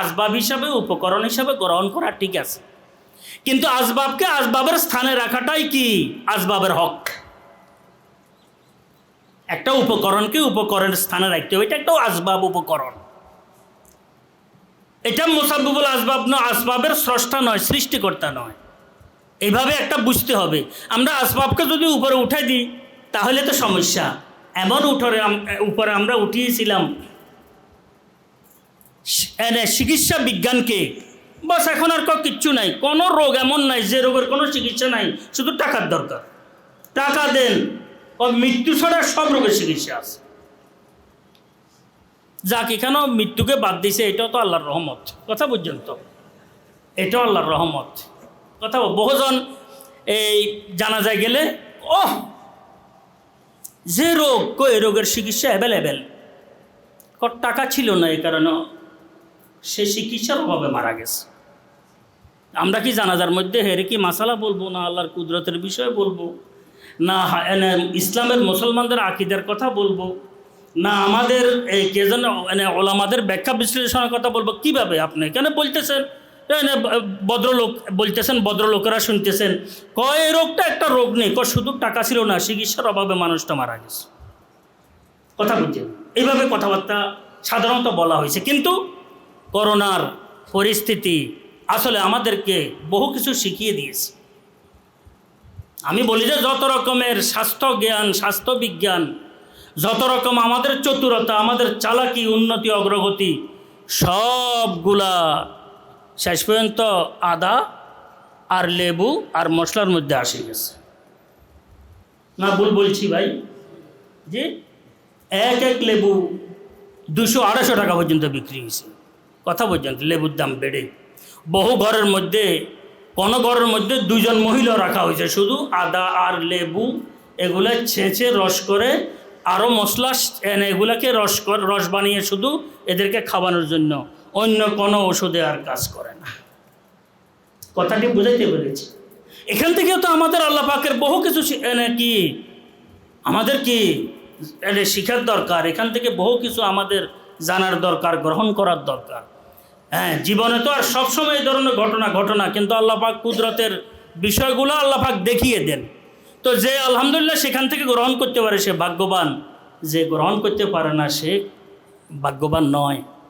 আসবাব হিসাবে, উপকরণ হিসাবে গ্রহণ করা ঠিক আছে। কিন্তু আসবাবকে আসবাবের স্থানে রাখাটাই কি? আসবাবের হক। একটা উপকরণকে উপকরণের স্থানে রাখতে হবে, এটা একটা আসবাব উপকরণ। এটা মোসাব্বুল আসবাব নয় আসবাবের স্রষ্টা নয়, সৃষ্টিকর্তা নয়। এইভাবে একটা বুঝতে হবে। আমরা আসবাবকে যদি উপরে উঠে দিই, তাহলে তো সমস্যা। এমন উঠরে উপরে আমরা উঠিয়েছিলাম এনে চিকিৎসা বিজ্ঞানকে। বাস এখন আর কিচ্ছু নাই। কোনো রোগ এমন নাই যে রোগের কোনো চিকিৎসা নাই, শুধু টাকার দরকার। টাকা দেন ও মৃত্যু ছাড়া সব রোগের চিকিৎসা আছে। যাক, এখানেও মৃত্যুকে বাদ দিছে, এটাও তো আল্লাহর রহমত। কথা পর্যন্ত এটাও আল্লাহর রহমত। কথা বহুজন এই জানা যায় গেলে ও যে রোগ কো এই রোগের চিকিৎসা অ্যাভেলেবেল টাকা ছিল না এই কারণে। সে চিকিৎসার অভাবে মারা গেছে। আমরা কি জানাজার মধ্যে হেরে কি মাসালা বলব, না আল্লাহর কুদরতের বিষয়ে বলব? না ইসলামের মুসলমানদের আকিদের কথা বলব? না আমাদের এই কে যেন মানে ওলামাদের ব্যাখ্যা বিশ্লেষণের কথা বলব? কীভাবে আপনি কেন বলতেছেন? ভদ্রলোক বলতেছেন, ভদ্রলোকেরা শুনতেছেন, কয় এই রোগটা একটা রোগ নেই ক শুধু টাকা ছিল না, চিকিৎসার অভাবে মানুষটা মারা গেছে। কথা বুঝছেন? এইভাবে কথাবার্তা সাধারণত বলা হয়েছে। কিন্তু করোনার পরিস্থিতি আসলে আমাদেরকে বহু কিছু শিখিয়ে দিয়েছে। আমি বলি যে যত রকমের স্বাস্থ্য জ্ঞান, স্বাস্থ্য বিজ্ঞান, যত রকম আমাদের চতুরতা, আমাদের চালাকি, উন্নতি, অগ্রগতি, সবগুলা শেষ পর্যন্ত আদা আর লেবু আর মশলার মধ্যে আসে গেছে। না, ভুল বলছি ভাই। যে এক এক লেবু দুশো আড়াইশো টাকা পর্যন্ত বিক্রি হয়েছে। কথা পর্যন্ত লেবুর দাম বেড়ে। বহু ঘরের মধ্যে, কোনো ঘরের মধ্যে দুজন মহিলা রাখা হয়েছে, শুধু আদা আর লেবু, এগুলো ছেঁচে রস করে আরও মশলা এনে এগুলাকে রস রস বানিয়ে শুধু এদেরকে খাওয়ানোর জন্য। অন্য কোনো ওষুধে আর কাজ করে না। কথাটি বুঝাইতে পেরেছি। এখান থেকেও তো আমাদের আল্লাহ পাকের বহু কিছু কি? আমাদের কি শিখার দরকার? এখান থেকে বহু কিছু আমাদের জানার দরকার, গ্রহণ করার দরকার। হ্যাঁ জীবনে তো আর সবসময় এই ধরনের ঘটনা ঘটনা কিন্তু আল্লাহ পাক কুদরতের বিষয়গুলো আল্লাহ পাক দেখিয়ে দেন। তো যে আলহামদুলিল্লাহ সেখান থেকে গ্রহণ করতে পারে, সে ভাগ্যবান। যে গ্রহণ করতে পারে না, সে ভাগ্যবান নয়।